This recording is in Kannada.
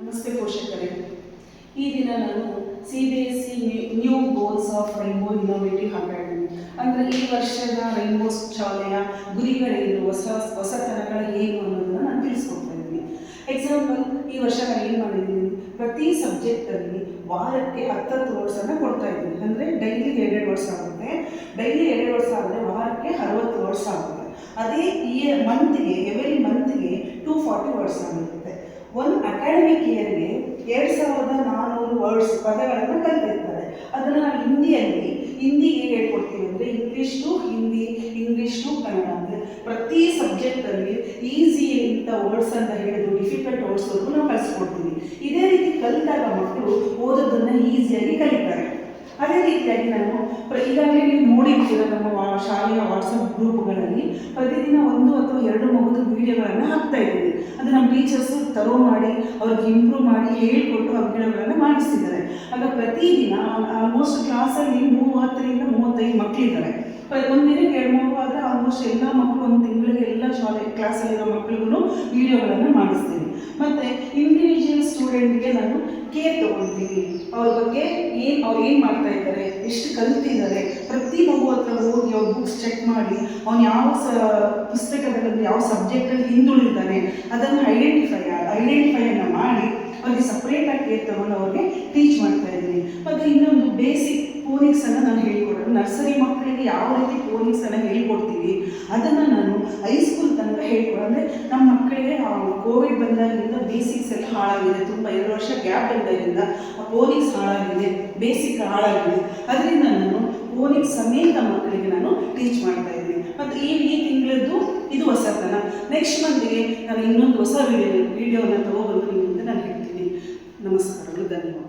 ನಮಸ್ತೆ ಪೋಷಕರೇ. ಈ ದಿನ ನಾನು C B S C new goals of rainbow innovative academy ಅಂದರೆ ಈ ವರ್ಷದ ರೈನ್ಬೋ ಶಾಲೆಯ ಗುರಿಗಳೇನು ಹೊಸ, ಹೊಸತನಗಳ ಏನು ಅನ್ನೋದನ್ನು ನಾನು ತಿಳಿಸ್ಕೊಡ್ತಾ ಇದ್ದೀನಿ. ಎಕ್ಸಾಂಪಲ್ ಈ ವರ್ಷ ನಾನು ಏನು ಮಾಡಿದ್ದೀನಿ? ಪ್ರತಿ ಸಬ್ಜೆಕ್ಟಲ್ಲಿ ವಾರಕ್ಕೆ ಹತ್ತತ್ತು ವರ್ಡ್ಸನ್ನು ಕೊಡ್ತಾ ಇದ್ದೀನಿ. ಅಂದರೆ ಡೈಲಿ ಎರಡೆರಡು ವರ್ಷ ಆಗುತ್ತೆ. ಡೈಲಿ ಎರಡು ವರ್ಷ ಆದರೆ ವಾರಕ್ಕೆ ಅರವತ್ತು ವರ್ಷ ಆಗುತ್ತೆ. ಅದೇ ಇಯರ್ ಮಂತ್ಗೆ ಎವ್ರಿ ಮಂತ್ಗೆ ಟೂ ಫಾರ್ಟಿ ವರ್ಡ್ಸ್ ಆಗಿರುತ್ತೆ ಇಯರ್ಗೆ ಎರಡು ಸಾವಿರದ ನಾನ್ನೂರು ವರ್ಡ್ಸ್ ಪದಗಳನ್ನು ಕಲಿತಿರ್ತಾರೆ. ಅದನ್ನು ನಾವು ಹಿಂದಿಯಲ್ಲಿ ಹಿಂದಿಗೆ ಹೇಳ್ಕೊಡ್ತೀವಿ ಅಂದರೆ English to Hindi English to Kannada ಅಂದರೆ ಪ್ರತಿ ಸಬ್ಜೆಕ್ಟಲ್ಲಿ ಈಸಿ ಇಂಥ ವರ್ಡ್ಸ್ ಅಂತ ಹೇಳಿದ್ರು ಡಿಫಿಕಲ್ಟ್ ವರ್ಡ್ಸ್ವರೆಗೂ ನಾವು ಕಲಿಸ್ಕೊಡ್ತೀವಿ. ಇದೇ ರೀತಿ ಕಲಿತಾಗ ಮಕ್ಕಳು ಓದೋದನ್ನು ಈಸಿಯಾಗಿ ಕಲಿತಾರೆ. ರೀತಿಯಾಗಿ ನಾನು ಈಗಾಗಲೇ ನೀವು ನೋಡಿರ್ತೀರ ನಮ್ಮ ಶಾಲೆಯ ವಾಟ್ಸಪ್ ಗ್ರೂಪ್ಗಳಲ್ಲಿ ಪ್ರತಿದಿನ ಒಂದು ಅಥವಾ ಎರಡು ಮಗುದು ವಿಡಿಯೋಗಳನ್ನು ಹಾಕ್ತಾ ಇದ್ದೀವಿ. ಅದು ನಮ್ಮ ಟೀಚರ್ಸು ತರೋ ಮಾಡಿ, ಅವ್ರಿಗೆ ಇಂಪ್ರೂವ್ ಮಾಡಿ, ಹೇಳಿಕೊಟ್ಟು ಆ ವಿಡಿಯೋಗಳನ್ನು ಮಾಡಿಸ್ತಿದ್ದಾರೆ. ಆಗ ಪ್ರತಿದಿನ ಆಲ್ಮೋಸ್ಟ್ ಕ್ಲಾಸಲ್ಲಿ ಮೂವತ್ತರಿಂದ ಮೂವತ್ತೈದು ಮಕ್ಕಳಿದ್ದಾರೆ ಒಂದಿನಕ್ಕೆ ಎರಡು ಮಗು ಆದರೆ ಆಲ್ಮೋಸ್ಟ್ ಎಲ್ಲ ಮಕ್ಕಳು ಒಂದು ತಿಂಗಳಿಗೆ ಎಲ್ಲ ಶಾಲೆ ಕ್ಲಾಸಲ್ಲಿರೋ ಮಕ್ಕಳಿಗೂ ವಿಡಿಯೋಗಳನ್ನು ಮಾಡಿಸ್ತೀನಿ ಮತ್ತು ಇಂಡಿವಿಜುವಲ್ ಸ್ಟೂಡೆಂಟ್ಗೆ ನಾನು ಕೇರ್ ತೊಗೊಳ್ತೀನಿ ಅವ್ರ ಬಗ್ಗೆ ಏನು ಅವ್ರು ಏನು ಮಾಡ್ತಾ ಇದ್ದಾರೆ, ಎಷ್ಟು ಕಲಿತಿದ್ದಾರೆ, ಪ್ರತಿ ಮಗು ಹತ್ರ ಹೋಗಿ ಅವ್ರ ಬುಕ್ಸ್ ಚೆಕ್ ಮಾಡಿ, ಅವ್ನು ಯಾವ ಸ ಪುಸ್ತಕಗಳಲ್ಲಿ ಯಾವ ಸಬ್ಜೆಕ್ಟಲ್ಲಿ ಹಿಂದುಳಿದಾನೆ, ಅದನ್ನು ಐಡೆಂಟಿಫೈ ಐಡೆಂಟಿಫೈಯನ್ನು ಮಾಡಿ, ಅವ್ರಿಗೆ ಸಪ್ರೇಟಾಗಿ ಕೇರ್ ತಗೊಂಡು ಅವ್ರಿಗೆ ಟೀಚ್ ಮಾಡ್ತಾ ಇದ್ದೀನಿ. ಮತ್ತು ಇನ್ನೊಂದು ಬೇಸಿಕ್ ಫೋನಿಕ್ಸನ್ನು ನಾನು ಹೇಳಿಕೊಡೋದು. ನರ್ಸರಿ ಮಕ್ಕಳಿಗೆ ಯಾವ ರೀತಿ ಫೋನಿಕ್ಸನ್ನು ಹೇಳಿಕೊಡ್ತೀವಿ, ಅದನ್ನು ನಾನು ಹೈಸ್ಕೂಲ್ ತನಕ ಹೇಳ್ಕೊಡೋ ಅಂದರೆ ನಮ್ಮ ಮಕ್ಕಳಿಗೆ ಕೋವಿಡ್ ಬಂದಾಗಿಂದ ಬೇಸಿಕ್ಸ್ ಎಲ್ಲ ಹಾಳಾಗಿದೆ. ತುಂಬ ಎರಡು ವರ್ಷ ಗ್ಯಾಪ್ ಬಂದಾಗಿಂದ ಆ ಫೋನಿಕ್ಸ್ ಹಾಳಾಗಿದೆ ಬೇಸಿಕ್ ಹಾಳಾಗಿದೆ. ಅದರಿಂದ ನಾನು ಫೋನಿಕ್ಸ್ ಸಮೇತ ಮಕ್ಕಳಿಗೆ ನಾನು ಟೀಚ್ ಮಾಡ್ತಾ ಇದ್ದೀನಿ. ಮತ್ತು ಈ ಈ ತಿಂಗಳದ್ದು ಇದು ಹೊಸತನ. ನೆಕ್ಸ್ಟ್ ಮಂತ್ಗೆ ನಾನು ಇನ್ನೊಂದು ಹೊಸ ವಿಡಿಯೋ ವಿಡಿಯೋನ ತಗೋಬಂದು ನಿಮ್ಮಿಂದ ಮುಂದೆ ನಾನು ಹೇಳ್ತೀನಿ. ನಮಸ್ಕಾರಗಳು ಧನ್ಯವಾದ